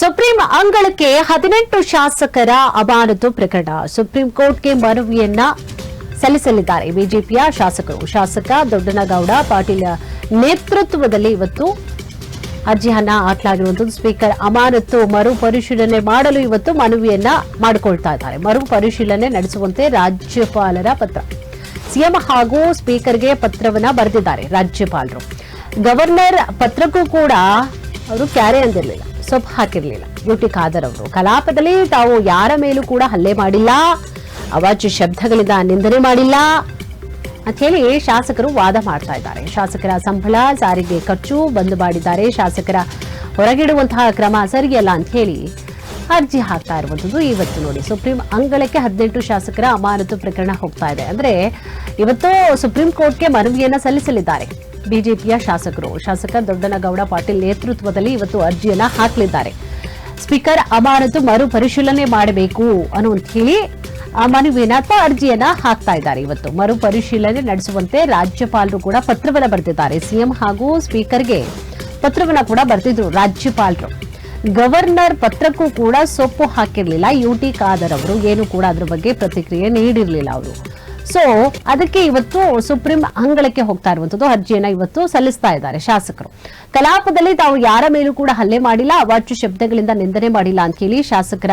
Supreme ಅಂಗಳಕ್ಕೆ ಹದಿನೆಂಟು ಶಾಸಕರ ಅಮಾನತು ಪ್ರಕರಣ. ಸುಪ್ರೀಂ ಕೋರ್ಟ್ಗೆ ಮನವಿಯನ್ನ ಸಲ್ಲಿಸಲಿದ್ದಾರೆ. ಬಿಜೆಪಿಯ ಶಾಸಕರು. ಶಾಸಕ ದೊಡ್ಡನಗೌಡ ಪಾಟೀಲ್ ನೇತೃತ್ವದಲ್ಲಿ ಇವತ್ತು ಅರ್ಜಿಯನ್ನ ಹಾಕಲಾಗಿರುವಂತಹ ಸ್ಪೀಕರ್ ಅಮಾನತು ಮರುಪರಿಶೀಲನೆ ಮಾಡಲು ಇವತ್ತು ಮನವಿಯನ್ನ ಮಾಡಿಕೊಳ್ತಾ ಇದ್ದಾರೆ. ಮರುಪರಿಶೀಲನೆ ನಡೆಸುವಂತೆ ರಾಜ್ಯಪಾಲರ ಪತ್ರ. ಸಿಎಂ ಹಾಗೂ ಸ್ಪೀಕರ್ಗೆ ಪತ್ರವನ್ನ ಬರೆದಿದ್ದಾರೆ ರಾಜ್ಯಪಾಲರು. ಗವರ್ನರ್ ಪತ್ರಕ್ಕೂ ಕೂಡ ಅವರು ಕ್ಯಾರೆ ಅಂದಿರಲಿಲ್ಲ. ಸೊಪ್ಪು ಹಾಕಿರಲಿಲ್ಲ. ಯುಟಿ ಖಾದರ್ ಅವರು. ಕಲಾಪದಲ್ಲಿ ತಾವು ಯಾರ ಮೇಲೂ ಕೂಡ ಹಲ್ಲೆ ಮಾಡಿಲ್ಲ. ಅವಾಚ್ಯ ಶಬ್ದಗಳಿಂದ ನಿಂದನೆ ಮಾಡಿಲ್ಲ. ಅಂತ ಹೇಳಿ ಶಾಸಕರು ವಾದ ಮಾಡ್ತಾ ಇದ್ದಾರೆ. ಶಾಸಕರ ಸಂಬಳ, ಸಾರಿಗೆ ಖರ್ಚು ಬಂದ್ ಮಾಡಿದ್ದಾರೆ. ಶಾಸಕರ ಹೊರಗಿಡುವಂತಹ ಕ್ರಮ ಸರಿಯಲ್ಲ ಅಂತ ಹೇಳಿ ಅರ್ಜಿ ಹಾಕ್ತಾ ಇರುವಂಥದ್ದು ಇವತ್ತು ನೋಡಿ. ಸುಪ್ರೀಂ ಅಂಗಳಕ್ಕೆ ಹದಿನೆಂಟು ಶಾಸಕರ ಅಮಾನತು ಪ್ರಕರಣ ಹೋಗ್ತಾ ಇದೆ. ಅಂದ್ರೆ ಇವತ್ತು ಸುಪ್ರೀಂ ಕೋರ್ಟ್ಗೆ ಮನವಿಯನ್ನ ಸಲ್ಲಿಸಲಿದ್ದಾರೆ. ಬಿಜೆಪಿಯ ಶಾಸಕರು. ಶಾಸಕ ದೊಡ್ಡನಗೌಡ ಪಾಟೀಲ್ ನೇತೃತ್ವದಲ್ಲಿ ಇವತ್ತು ಅರ್ಜಿಯನ್ನು ಹಾಕಲಿದ್ದಾರೆ. ಸ್ಪೀಕರ್ ಅಮಾನತು ಮರು ಪರಿಶೀಲನೆ ಮಾಡಬೇಕು ಅನ್ನುವಂತ ಹೇಳಿ ಆ ಮನವಿಯನ್ನ ಅಥವಾ ಅರ್ಜಿಯನ್ನ ಹಾಕ್ತಾ ಇದ್ದಾರೆ ಇವತ್ತು. ಮರು ಪರಿಶೀಲನೆ ನಡೆಸುವಂತೆ ರಾಜ್ಯಪಾಲರು ಕೂಡ ಪತ್ರವನ್ನ ಬರೆದಿದ್ದಾರೆ. ಸಿಎಂ ಹಾಗೂ ಸ್ಪೀಕರ್ಗೆ ಪತ್ರವನ್ನ ಕೂಡ ಬರೆದಿದ್ರು ರಾಜ್ಯಪಾಲರು. ಗವರ್ನರ್ ಪತ್ರಕ್ಕೂ ಕೂಡ ಸೊಪ್ಪು ಹಾಕಿರಲಿಲ್ಲ. ಯು ಟಿ ಖಾದರ್ ಅವರು ಏನು ಕೂಡ ಅದರ ಬಗ್ಗೆ ಪ್ರತಿಕ್ರಿಯೆ ನೀಡಿರಲಿಲ್ಲ ಅವರು. ಸೊ ಅದಕ್ಕೆ ಇವತ್ತು ಸುಪ್ರೀಂ ಅಂಗಳಕ್ಕೆ ಹೋಗ್ತಾ ಇರುವಂತದ್ದು ಅರ್ಜಿಯನ್ನ ಇವತ್ತು ಸಲ್ಲಿಸ್ತಾ ಇದ್ದಾರೆ ಶಾಸಕರು. ಕಲಾಪದಲ್ಲಿ ತಾವು ಯಾರ ಮೇಲೂ ಕೂಡ ಹಲ್ಲೆ ಮಾಡಿಲ್ಲ, ಅವಾಚ್ಯ ಶಬ್ದಗಳಿಂದ ನಿಂದನೆ ಮಾಡಿಲ್ಲ ಅಂತ ಹೇಳಿ ಶಾಸಕರ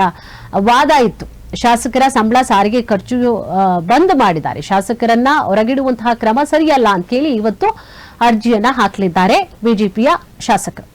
ವಾದ ಇತ್ತು. ಶಾಸಕರ ಸಂಬಳ ಸಾರಿಗೆ ಖರ್ಚು ಬಂದ್ ಮಾಡಿದ್ದಾರೆ. ಶಾಸಕರನ್ನ ಹೊರಗಿಡುವಂತಹ ಕ್ರಮ ಸರಿಯಲ್ಲ ಅಂತ ಹೇಳಿ ಇವತ್ತು ಅರ್ಜಿಯನ್ನ ಹಾಕಲಿದ್ದಾರೆ ಬಿಜೆಪಿಯ ಶಾಸಕರು.